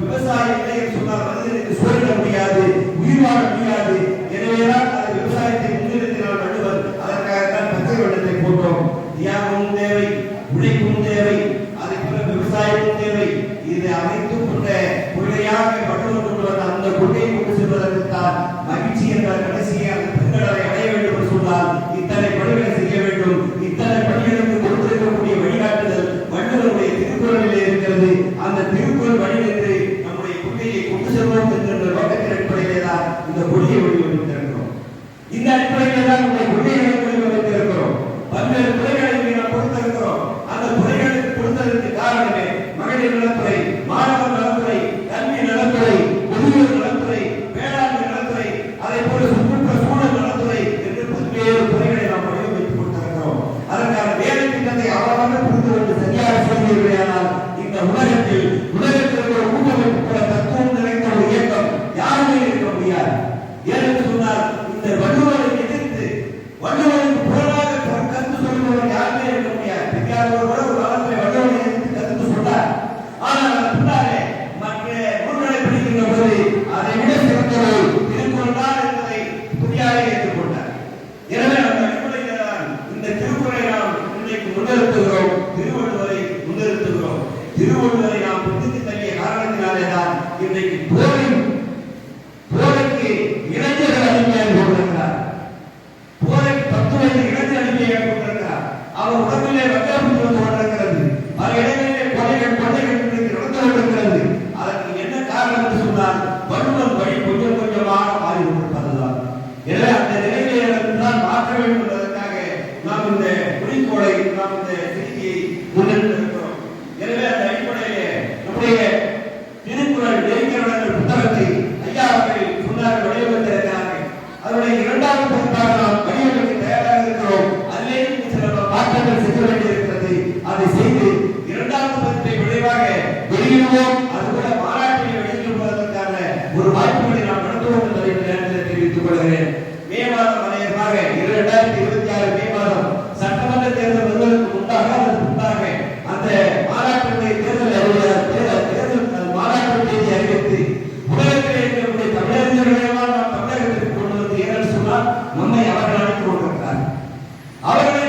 விவசாய இளைஞர் சொன்னால் மனிதனுக்கு முடியாது உயிர் வாழ முடியாது. எனவேதான் அது விவசாயத்தை முன்னிறுத்தி நாம் நடுவர் அதற்காகத்தான் பச்சை வெள்ளத்தை போட்டோம். தியாகமும் தேவை உழைப்பும் தேவை அதை போல விவசாயமும் தேவை. இது அனைத்தும் கொண்ட கொள்கையாக பட்டவர் கொண்டு வந்த அந்த கொள்கையை கொண்டு செல்வதற்கு தான் மகிழ்ச்சி என்ற கடைசியை அந்த பெண்களை அடைய வேண்டும் என்று சொன்னால் இத்தனை பணிகளை செய்ய வேண்டும். இத்தனை பணிகளுக்கு கொடுத்திருக்கக்கூடிய வழிகாட்டுதல் வள்ளுவருடைய திருக்குறளில் இருக்கிறது. அந்த திருக்குறள் வழி கொள்கை வடிவமைத்திருக்கிறோம் இந்த அடிப்படையில் தான் நம்முடைய கொள்கை வடிவமைத்திருக்கிறோம் பல்வேறு Amen. விரைவாக வெளியிடுவோம். அதுபோல மாநாட்டினை வெளியிடுவதற்கான ஒரு வாய்ப்புகளை நாம் நடத்துவோம் என்பதை நேரத்தில் தெரிவித்துக் கொள்கிறேன். மே மாதம் அநேகமாக இரண்டாயிரத்தி இருபத்தி ஆறு மே மாதம் சட்டமன்ற தேர்தல் வருவதற்கு முன்பாக அதற்கு முன்பாக அந்த மாநாட்டினுடைய தேர்தல் தேர்தல் தேர்தல் மாநாட்டு தேதி அறிவித்து உலகத்தில் இருக்கக்கூடிய தமிழறிஞர்களெல்லாம் நாம் தமிழகத்திற்கு கொண்டு வந்து ஏன்னு சொன்னால் நம்மை அவர்கள் அழைத்து கொண்டிருக்கிறார் அவர்களை